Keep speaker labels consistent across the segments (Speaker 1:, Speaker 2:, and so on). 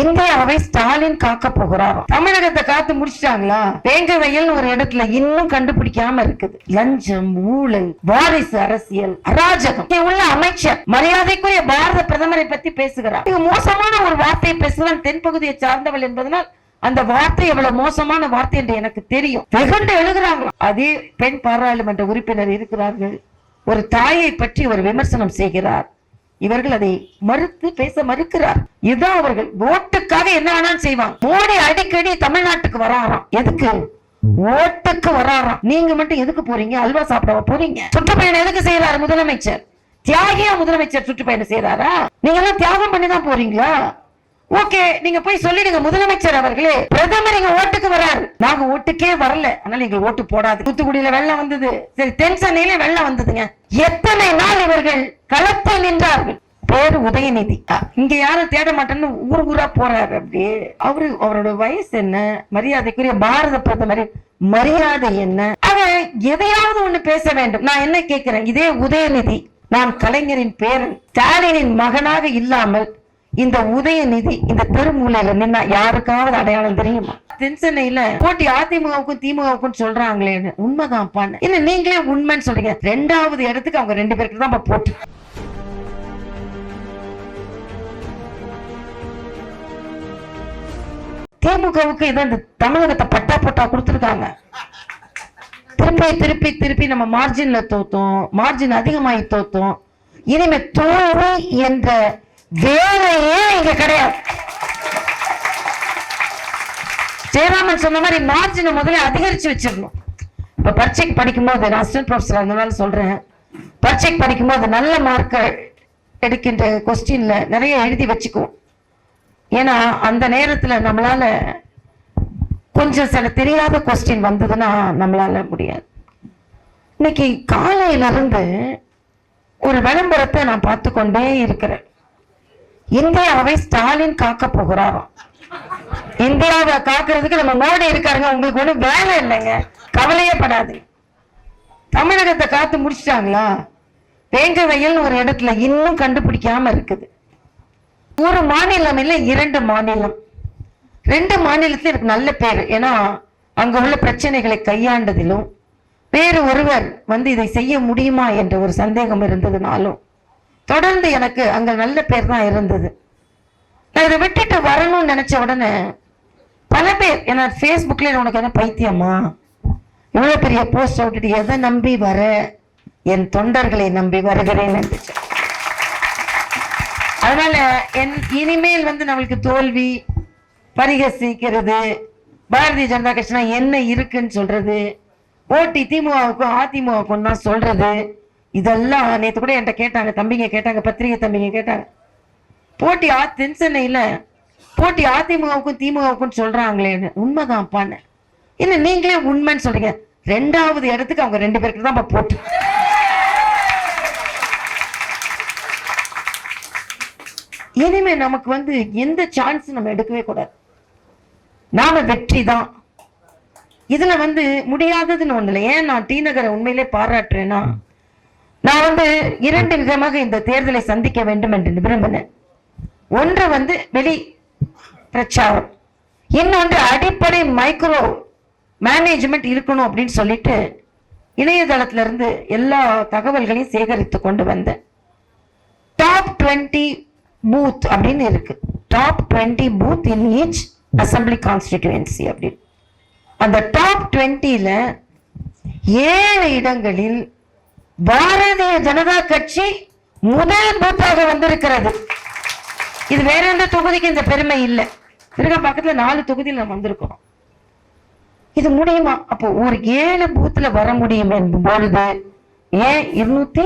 Speaker 1: இந்தியாவை ஸ்டாலின் காக்க போகிறார்? தமிழகத்தை காத்து முடிச்சிட்டாங்களா? வேங்க வயல் ஒரு இடத்துல இன்னும் கண்டுபிடிக்காம இருக்குது. லஞ்சம் ஊழல் வாரிசு அரசியல் அராஜகம். உள்ள அமைச்சர் மரியாதைக்குரிய பாரத பிரதமரை பத்தி பேசுகிறார். மோசமான ஒரு வார்த்தையை பேசுகிறான் தென்பகுதியை சார்ந்தவள் என்பதனால் அந்த வார்த்தை எவ்வளவு மோசமான வார்த்தை என்று எனக்கு தெரியும். வெகுண்டு எழுதுறாங்க அதே பெண் பாராளுமன்ற உறுப்பினர் இருக்கிறார்கள். ஒரு தாயை பற்றி ஒரு விமர்சனம் செய்கிறார். இவர்கள் அதை மறுத்து பேச மறுக்கிறார். இதுதான் அவர்கள் ஓட்டுக்காக என்ன வேணாலும் செய்வாங்க. மோடி அடிக்கடி தமிழ்நாட்டுக்கு வராராம். எதுக்கு? ஓட்டுக்கு வராராம். நீங்க மட்டும் எதுக்கு போறீங்க? அல்வா சாப்பிடவா போறீங்க? சுற்றுப்பயணம் எதுக்கு செய்யறாரு முதலமைச்சர்? தியாகியா முதலமைச்சர் சுற்றுப்பயணம் செய்யறாரா நீங்க எல்லாம் தியாகம் பண்ணி தான் போறீங்களா? ஓகே நீங்க போய் சொல்லிடுங்க. முதலமைச்சர் அவர்களே பிரதமர் எங்க ஓட்டுக்கு வராரு. நாங்க ஓட்டுக்கே வரல. அதனால எங்க ஓட்டு போடாது. தூத்துக்குடியில வெள்ளம் வந்தது. சரி தென் சென்னையில வெள்ளம் வந்ததுங்க. எத்தனை நாள் இவர்கள் களத்தில் நின்றார்கள்? பேரு உதயநிதி. இங்க யாரும் தேட மாட்டேன்னு ஊர் ஊரா போறாரு அப்படியே. அவரு அவரோட வயசு என்ன? மரியாதைக்குரிய பாரத பிரதமர் மரியாதை என்ன? அவன் எதையாவது ஒண்ணு பேச வேண்டும். நான் என்ன கேட்கிறேன் இதே உதயநிதி நான் கலைஞரின் பேரன் ஸ்டாலினின் மகனாக இல்லாமல் இந்த உதயநிதி இந்த தெருமூலையில நின்னா யாருக்காவது அடையாளம் தெரியுமா? தென் சென்னையில போட்டி அதிமுகவுக்கும் திமுகவுக்கும் சொல்றாங்களேன்னு உண்மைதான் இல்ல நீங்களே உண்மைன்னு சொல்றீங்க. ரெண்டாவது இடத்துக்கு அவங்க ரெண்டு பேருக்கு தான் போட்டு. திமுகவுக்கு இதை இந்த தமிழகத்தை பட்டா பட்டா கொடுத்துருக்காங்க. திருப்பி திருப்பி திருப்பி நம்ம மார்ஜின்ல தோத்தோம். மார்ஜின் அதிகமாகி தோத்தோம். இனிமே தோல்வி என்ற வேலையே இங்க கிடையாது. ஜெயராமன் சொன்ன மாதிரி மார்ஜினை முதல்ல அதிகரிச்சு வச்சிடணும். இப்ப பரீட்சைக்கு படிக்கும்போது நான் அசிஸ்டன்ட் ப்ரொஃபஸர் அதனால சொல்றேன். பரீட்சைக்கு படிக்கும்போது நல்ல மார்க்கை எடுக்கின்ற கொஸ்டின்ல நிறைய எழுதி வச்சுக்குவோம். ஏன்னா அந்த நேரத்தில் நம்மளால கொஞ்சம் சில தெரியாத கொஸ்டின் வந்ததுன்னா நம்மளால முடியாது. இன்னைக்கு காலையிலிருந்து ஒரு விளம்பரத்தை நான் பார்த்து கொண்டே இருக்கிறேன். இந்தியாவை ஸ்டாலின் காக்க போகிறாராம் இந்தியாவை காக்குறதுக்கு நம்ம மோடி இருக்காருங்க. உங்களுக்கு ஒன்றும் வேலை இல்லைங்க. கவலையே படாது தமிழகத்தை காத்து முடிச்சிட்டாங்களா? வேங்க வயல் ஒரு இடத்துல இன்னும் கண்டுபிடிக்காம இருக்குது. ஒரு மாநிலம் இல்ல இரண்டு மாநிலம். ரெண்டு மாநிலத்துல எனக்கு நல்ல பேர். ஏன்னா அங்க உள்ள பிரச்சனைகளை கையாண்டதிலும் வேறு ஒருவர் வந்து இதை செய்ய முடியுமா என்ற ஒரு சந்தேகம் இருந்ததுனாலும் தொடர்ந்து எனக்கு அங்க நல்ல பேர் தான் இருந்தது. நான் இதை விட்டுட்டு வரணும்னு நினைச்ச உடனே பல பேர் என்ன ஃபேஸ்புக்ல உனக்கு என்ன பைத்தியமா? இவ்வளவு பெரிய போஸ்ட் விட்டுட்டு எதை நம்பி வர? என் தொண்டர்களை நம்பி வருகிறேன் அதனால என் இனிமேல் வந்து நம்மளுக்கு தோல்வி பரிகசிக்கிறது. பாரதிய ஜனதா கட்சினா என்ன இருக்குன்னு சொல்றது? ஓட்டி திமுகவுக்கும் அதிமுகவுக்கும் தான் சொல்றது. இதெல்லாம் நேத்து கூட என்கிட்ட கேட்டாங்க. தம்பிங்க கேட்டாங்க பத்திரிகை தம்பிங்க கேட்டாங்க. போட்டி ஆ தென் சென்னையில போட்டி அதிமுகவுக்கும் திமுகவுக்கும் சொல்றாங்களேன்னு. உண்மைதான் பான்னு இல்ல நீங்களே உண்மைன்னு சொல்றீங்க. ரெண்டாவது இடத்துக்கு அவங்க ரெண்டு பேருக்கு தான் போட்டு. இனிமே நமக்கு வந்து எந்த சான்ஸ் நம்ம எடுக்கவே கூடாது. நாம வெற்றி தான். இதுல வந்து முடியாததுன்னு ஒண்ணு இல்லை ஏன் நான் டி நகரை உண்மையிலே பாராட்டுறேன்னா நான் வந்து இரண்டு விதமாக இந்த தேர்தலை சந்திக்க வேண்டும் என்று விரும்பினேன். ஒன்று வந்து வெளி பிரச்சாரம். இன்னொன்று அடிப்படை மைக்ரோ மேனேஜ்மெண்ட் இருக்கணும் அப்படின்னு சொல்லிட்டு இணையதளத்திலிருந்து எல்லா தகவல்களையும் சேகரித்து கொண்டு வந்தேன். டாப் டுவெண்ட்டி பூத் அப்படின்னு இருக்கு. Top twenty booth in each assembly constituency அப்படின்னு. அந்த டாப் டுவெண்ட்டியில் ஏழு இடங்களில் பாரதிய ஜனதா கட்சி முதல் பூத்தாக வந்திருக்கிறது. இது வேற எந்த தொகுதிக்கு இந்த பெருமை இல்லை. திருக பக்கத்துல நாலு தொகுதியில் நம்ம வந்திருக்கோம். இது முடியுமா? அப்போ ஒரு ஏழு பூத்துல வர முடியும் என்னும் பொழுது ஏன் இருநூத்தி?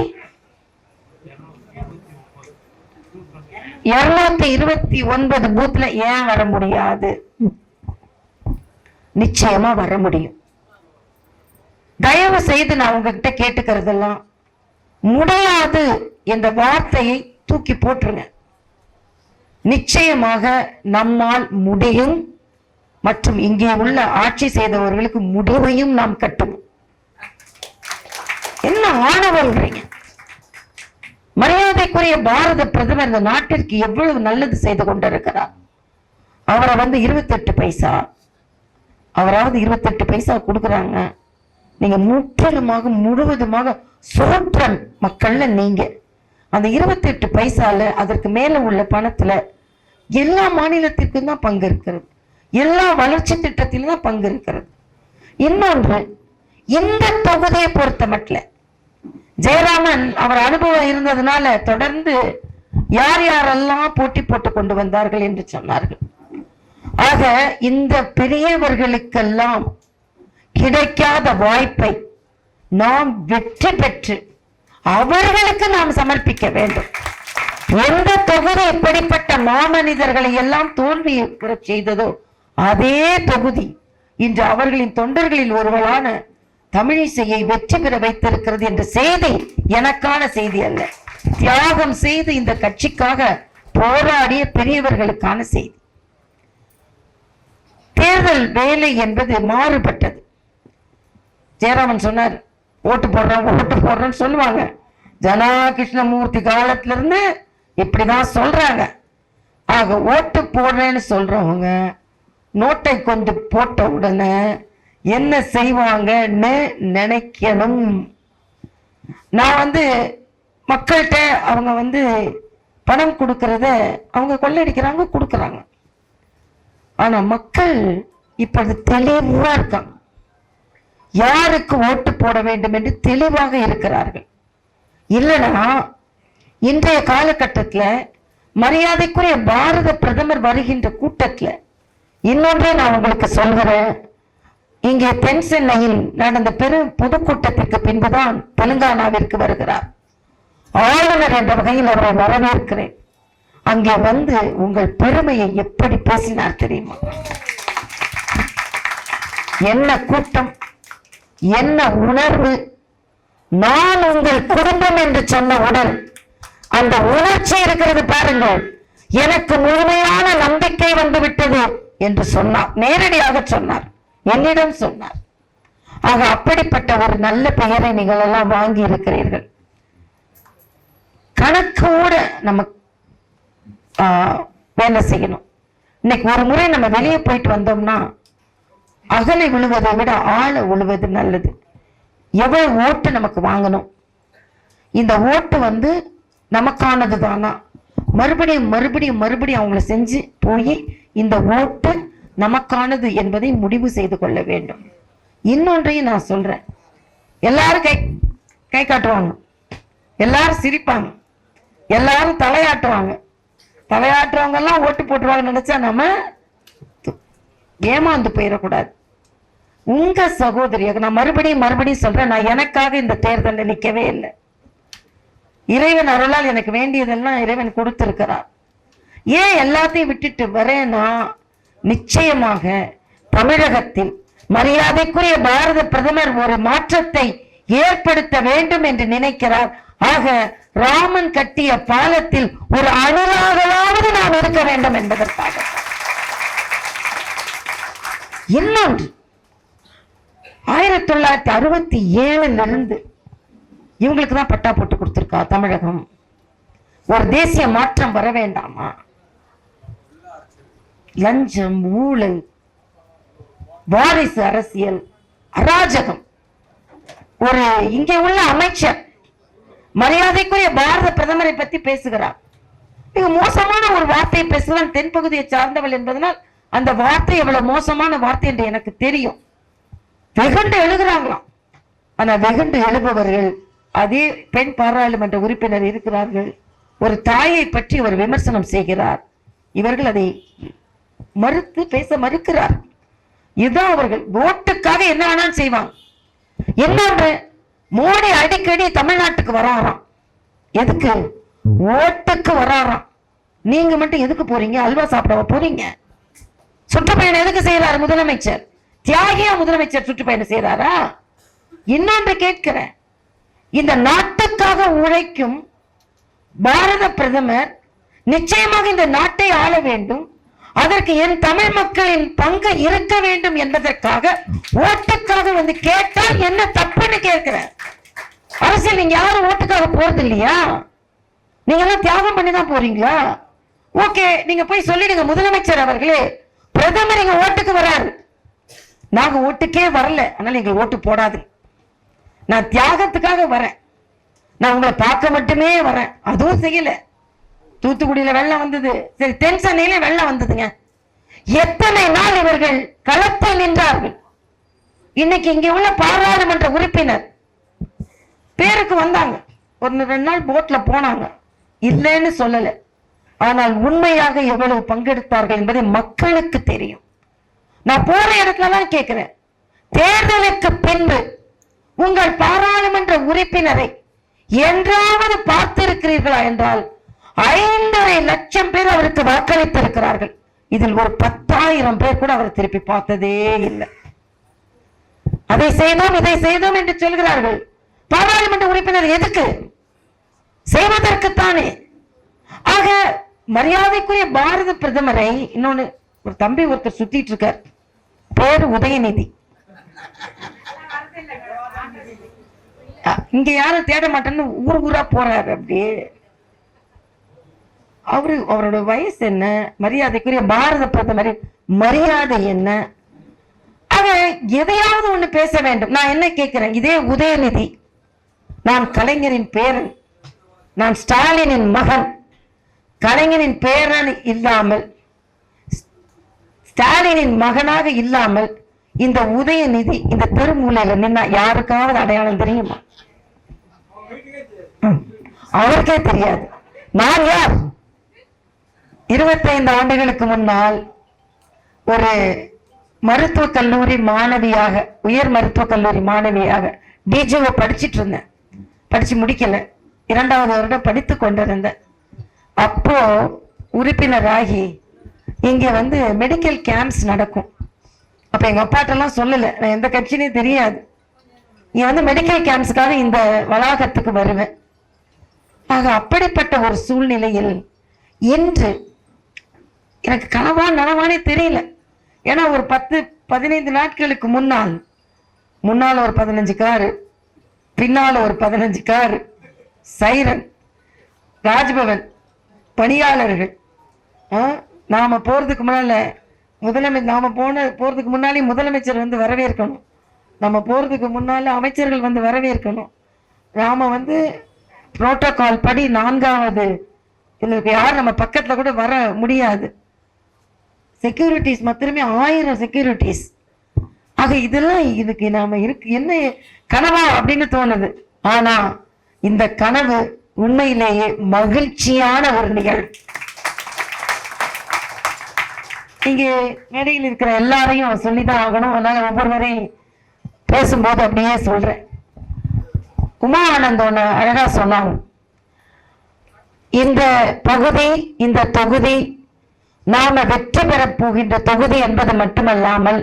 Speaker 1: இருநூத்தி இருபத்தி ஒன்பது பூத்ல ஏன் வர முடியாது? நிச்சயமா வர முடியும். தயவு செய்து நான் உங்ககிட்ட கேட்டுக்கிறதெல்லாம் முடியாது என்ற வார்த்தையை தூக்கி போட்டுருங்க. நிச்சயமாக நம்மால் முடியும் மற்றும் இங்கே உள்ள ஆட்சி செய்தவர்களுக்கு முடிவையும் நாம் கட்டுவோம் என்ன ஆணவல்றீங்க மரியாதைக்குரிய பாரத பிரதமர் இந்த நாட்டிற்கு எவ்வளவு நல்லது செய்து கொண்டிருக்கிறார்? அவரை வந்து இருபத்தெட்டு பைசா. அவராவது இருபத்தெட்டு பைசா கொடுக்குறாங்க. நீங்க முற்றிலுமாக முழுவதுமாக சோற்றன் மக்கள்ல நீங்க. அந்த இருபத்தி எட்டு பைசால அதற்கு மேல உள்ள பணத்துல எல்லா மாநிலத்திற்கும் தான் பங்கு இருக்கிறது. எல்லா வளர்ச்சி திட்டத்திலும் தான் பங்கு இருக்கிறது. இன்னொன்று இந்த தொகுதியை பொறுத்த மட்டும் ஜெயராமன் அவர் அனுபவம் இருந்ததுனால தொடர்ந்து யார் யாரெல்லாம் போட்டி போட்டு கொண்டு வந்தார்கள் என்று சொன்னார்கள். ஆக இந்த பெரியவர்களுக்கெல்லாம் கிடைக்காத வாய்ப்பை நாம் வெற்றி பெற்று அவர்களுக்கு நாம் சமர்ப்பிக்க வேண்டும். எந்த தொகுதி இப்படிப்பட்ட மாமனிதர்களை எல்லாம் தோல்வி செய்ததோ அதே தொகுதி இன்று அவர்களின் தொண்டர்களில் ஒருவரான தமிழிசையை வெற்றி பெற வைத்திருக்கிறது என்ற செய்தி எனக்கான செய்தி அல்ல. தியாகம் செய்து இந்த கட்சிக்காக போராடிய பெரியவர்களுக்கான செய்தி. தேர்தல் வேலை என்பது மாறுபட்டது. ஜெயராமன் சொன்னார் ஓட்டு போடுறோம் ஓட்டு போடுறேன்னு சொல்லுவாங்க. ஜனா கிருஷ்ணமூர்த்தி காலத்திலிருந்து இப்படிதான் சொல்றாங்க. ஆக ஓட்டு போடுறேன்னு சொல்றவங்க நோட்டை கொண்டு போட்ட உடனே என்ன செய்வாங்கன்னு நினைக்கணும். நான் வந்து மக்கள்கிட்ட அவங்க வந்து பணம் கொடுக்கறத அவங்க கொள்ளடிக்கிறாங்க கொடுக்குறாங்க. ஆனால் மக்கள் இப்போ அது தெளிவாக இருக்காங்க. யாருக்கு ஓட்டு போட வேண்டும் என்று தெளிவாக இருக்கிறார்கள். இல்லைன்னா இன்றைய காலகட்டத்தில் மரியாதைக்குரிய பாரத பிரதமர் வருகின்ற கூட்டத்தில் இன்னொன்றே நான் உங்களுக்கு சொல்கிறேன். இங்கே தென் சென்னையில் நடந்த பெரும் பொதுக்கூட்டத்திற்கு பின்புதான் தெலுங்கானாவிற்கு வருகிறார். ஆளுநர் என்ற வகையில் அவரை வரவேற்கிறேன். அங்கே வந்து உங்கள் பெருமையை எப்படி பேசினார் தெரியுமா? என்ன கூட்டம்? என்ன உணர்வு? நான் உங்கள் குடும்பம் என்று சொன்னவுடன் அந்த உணர்ச்சி இருக்கிறது பாருங்கள். எனக்கு முழுமையான நம்பிக்கை வந்து விட்டது என்று சொன்னார். நேரடியாக சொன்னார். என்னிடம் சொன்னார். ஆக அப்படிப்பட்ட ஒரு நல்ல பெயரை நீங்கள் எல்லாம் வாங்கி இருக்கிறீர்கள். கணக்கோட நம்ம ஆஹ், வேலை செய்யணும். இன்னைக்கு ஒரு முறை நம்ம வெளியே போயிட்டு வந்தோம்னா அகலை விழுவதை விட ஆழ உழுவது நல்லது. எவ்வளவு ஓட்டு நமக்கு வாங்கணும்? இந்த ஓட்டு வந்து நமக்கானது தானா? மறுபடியும் மறுபடியும் மறுபடியும் அவங்கள செஞ்சு போய் இந்த ஓட்டு நமக்கானது என்பதை முடிவு செய்து கொள்ள வேண்டும். இன்னொன்றையும் நான் சொல்றேன். எல்லாரும் கை கை காட்டுவாங்க. எல்லாரும் சிரிப்பாங்க. எல்லாரும் தலையாட்டுவாங்க. தலையாட்டுறவங்க எல்லாம் ஓட்டு போட்டுருவாங்க நினைச்சா நம்ம ஏமாந்து போயிடக்கூடாது. உங்க சகோதரியாக நான் மறுபடியும் மறுபடியும் சொல்றேன் நான் எனக்காக இந்த தேர்தலில் நிற்கவே இல்லை. இறைவன் அருளால் எனக்கு வேண்டியதெல்லாம் இறைவன் கொடுத்திருக்கிறார். ஏன் எல்லாத்தையும் விட்டுட்டு வரேன்னா நிச்சயமாக தமிழகத்தில் மரியாதைக்குரிய பாரத பிரதமர் ஒரு மாற்றத்தை ஏற்படுத்த வேண்டும் என்று நினைக்கிறார். ஆக ராமன் கட்டிய பாலத்தில் ஒரு அணுவாகவாவது நாம் இருக்க வேண்டும் என்பதற்காக. இன்னொன்று ஆயிரத்தி தொள்ளாயிரத்தி அறுபத்தி ஏழு இருந்து இவங்களுக்கு தான் பட்டா போட்டு கொடுத்துருக்கா தமிழகம். ஒரு தேசிய மாற்றம் வர வேண்டாமா? லஞ்சம் ஊழல் வாரிசு அரசியல் அராஜகம். ஒரு இங்கே உள்ள அமைச்சர் மரியாதைக்குரிய பாரத பிரதமரை பத்தி பேசுகிறார். மிக மோசமான ஒரு வார்த்தையை பேசுகிறான் தென்பகுதியை சார்ந்தவள் என்பதனால் அந்த வார்த்தை எவ்வளவு மோசமான வார்த்தை என்று எனக்கு தெரியும். வெகுண்டு எழுதுறாங்களாம். ஆனா வெகுண்டு எழுபவர்கள் அதே பெண் பாராளுமன்ற உறுப்பினர் இருக்கிறார்கள். ஒரு தாயை பற்றி ஒரு விமர்சனம் செய்கிறார். இவர்கள் அதை மறுத்து பேச மறுக்கிறார். இதுதான் அவர்கள் ஓட்டுக்காக என்ன வேணாலும் செய்வாங்க. இன்னொன்று மோடி அடிக்கடி தமிழ்நாட்டுக்கு வராராம். எதுக்கு? ஓட்டுக்கு வராராம். நீங்க மட்டும் எதுக்கு போறீங்க? அல்வா சாப்பிடவா போறீங்க? சுற்றுப்பயணம் எதுக்கு செய்யறாரு முதலமைச்சர்? தியாகியா முதலமைச்சர் சுற்றுப்பயணம் செய்யறாரா இன்னொன்று கேட்கிறேன். இந்த நாட்டுக்காக உழைக்கும் பாரத பிரதமர் நிச்சயமாக இந்த நாட்டை ஆள வேண்டும். அதற்கு என் தமிழ் மக்களின் பங்கு இருக்க வேண்டும் என்பதற்காக ஓட்டுக்காக வந்து கேட்டால் என்ன தப்புன்னு கேட்கிறேன். அரசியல் நீங்க யாரும் ஓட்டுக்காக போறது இல்லையா நீங்க எல்லாம் தியாகம் பண்ணி தான் போறீங்களா? ஓகே நீங்க போய் சொல்லிடுங்க முதலமைச்சர் அவர்களே. பிரதமர் எங்க ஓட்டுக்கு வராரு. நாங்க ஓட்டுக்கே வரல. அதனால எங்க ஓட்டு போடாது. நான் தியாகத்துக்காக வரேன். நான் உங்களை பார்க்க மட்டுமே வரேன். அதுவும் செய்யல. தூத்துக்குடியில வெள்ளம் வந்தது. சரி தென் சென்னையில வெள்ளம் வந்ததுங்க. எத்தனை நாள் இவர்கள் களத்தில் நின்றார்கள். இன்னைக்கு இங்க உள்ள பாராளுமன்ற உறுப்பினர் பேருக்கு வந்தாங்க. ஒரு ரெண்டு நாள் போட்ல போனாங்க. இல்லைன்னு சொல்லலை. ஆனால் உண்மையாக எவ்வளவு பங்கெடுத்தார்கள் என்பதை மக்களுக்கு தெரியும். நான் போற இடத்துல தான் கேட்கிறேன் தேர்தலுக்கு பின்பு உங்கள் பாராளுமன்ற உறுப்பினரை என்றாவது பார்த்திருக்கிறீர்களா என்றால் ஐந்தரை லட்சம் பேர் அவருக்கு வாக்களித்திருக்கிறார்கள். இதில் ஒரு பத்தாயிரம் பேர் கூட அவர் திருப்பி பார்த்ததே இல்லை. அதை செய்தோம் இதை செய்தோம் என்று சொல்கிறார்கள். பாராளுமன்ற உறுப்பினர் எதுக்கு? செய்வதற்குத்தானே. ஆக மரியாதைக்குரிய பாரத பிரதமரை இன்னொன்னு ஒரு தம்பி ஒருத்தர் சுத்திட்டு இருக்கார். பேரு உதயநிதி. இங்க யாரும் தேட மாட்டேன்னு ஊர் ஊரா போறாரு அப்படியே. அவரு அவரோட வயசு என்ன மரியாதைக்குரிய பாரத பிரதமர் மரியாதை என்ன? அவன் எதையாவது ஒண்ணு பேச வேண்டும். நான் என்ன கேட்கிறேன் இதே உதயநிதி. நான் கலைஞரின் பேரன். நான் ஸ்டாலினின் மகன். கலைஞனின் பேரன் இல்லாமல் ஸ்டாலினின் மகனாக இல்லாமல் இந்த உதயநிதி இந்த தெருமூலையில நின்னா யாருக்காவது அடையாளம் தெரியுமா? அவருக்கே தெரியாது. நான் யார்? இருபத்தைந்து ஆண்டுகளுக்கு முன்னால் ஒரு மருத்துவக் கல்லூரி மாணவியாக உயர் மருத்துவக் கல்லூரி மாணவியாக டிஜிஓ படிச்சிட்டு இருந்தேன். படிச்சு முடிக்கல. இரண்டாவது வருடம் படித்து கொண்டிருந்தேன். அப்போ உறுப்பினராகி இங்கே வந்து மெடிக்கல் கேம்ப்ஸ் நடக்கும். அப்போ எங்கள் அப்பாட்டெல்லாம் சொல்லலை நான் எந்த கட்சினே தெரியாது. நீ வந்து மெடிக்கல் கேம்ப்ஸுக்காக இந்த வளாகத்துக்கு வருவேன் ஆக அப்படிப்பட்ட ஒரு சூழ்நிலையில் இன்று எனக்கு கனவா நனவானே தெரியல. ஏன்னா ஒரு பத்து பதினைந்து நாட்களுக்கு முன்னால் முன்னால் ஒரு பதினஞ்சு காரு பின்னால் ஒரு பதினஞ்சு காரு சைரன் ராஜ்பவன் பணியாளர்கள். ஆ, நாம முன்னால் முன்னால முதலமை நாம் போன போகிறதுக்கு முன்னாலே முதலமைச்சர் வந்து வரவேற்கணும். நம்ம போகிறதுக்கு முன்னால் அமைச்சர்கள் வந்து வரவேற்கணும். நாம் வந்து புரோட்டோகால் படி நான்காவது இதுக்கு யார் நம்ம பக்கத்தில் கூட வர முடியாது. செக்யூரிட்டிஸ் மாத்திரமே ஆயிரம் செக்யூரிட்டிஸ் ஆக இதெல்லாம் இதுக்கு நாம் இருக்கு என்ன கனவா அப்படின்னு தோணுது. ஆனால் இந்த கனவு உண்மையிலேயே மகிழ்ச்சியான ஒரு நிகழ்வு. இங்கே மேடையில் இருக்கிற எல்லாரையும் சொல்லிதான் ஆகணும். அதனால ஒவ்வொருவரையும் பேசும்போது அப்படியே சொல்றேன். உமா ஆனந்த் அழகா சொன்னாங்க இந்த பகுதி இந்த தொகுதி நாம வெற்றி பெறப் போகின்ற தொகுதி என்பது மட்டுமல்லாமல்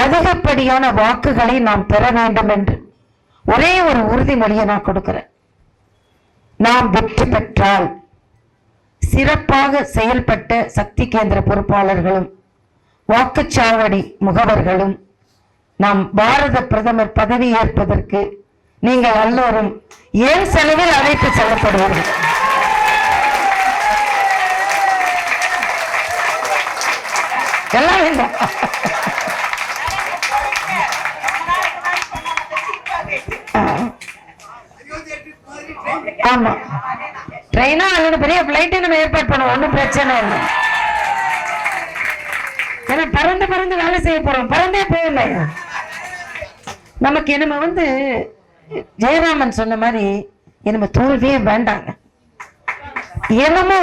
Speaker 1: அதிகப்படியான வாக்குகளை நாம் பெற வேண்டும் என்று ஒரே ஒரு உறுதிமொழியை நான் கொடுக்கிறேன். நாம் வெற்றி பெற்றால் சிறப்பாக செயல்பட்ட சக்தி கேந்திர பொறுப்பாளர்களும் வாக்குச்சாவடி முகவர்களும் நாம் பாரத பிரதமர் பதவி ஏற்பதற்கு நீங்கள் எல்லோரும் ஏன் செலவில் அழைத்து செல்லப்படுவீர்கள்? எல்லாம் ஆமா. ட்ரெயினா அல்லது பெரிய பிளைட்டை நம்ம ஏற்பாடு பண்ணுவோம். ஒன்றும் பிரச்சனை இல்லை. ஏன்னா பறந்து பறந்து வேலை செய்ய போறோம். பறந்தே போயிடல நமக்கு நம்ம வந்து ஜெயராமன் சொன்ன மாதிரி நம்ம தோல்வியே வேண்டாங்க. என்னமோ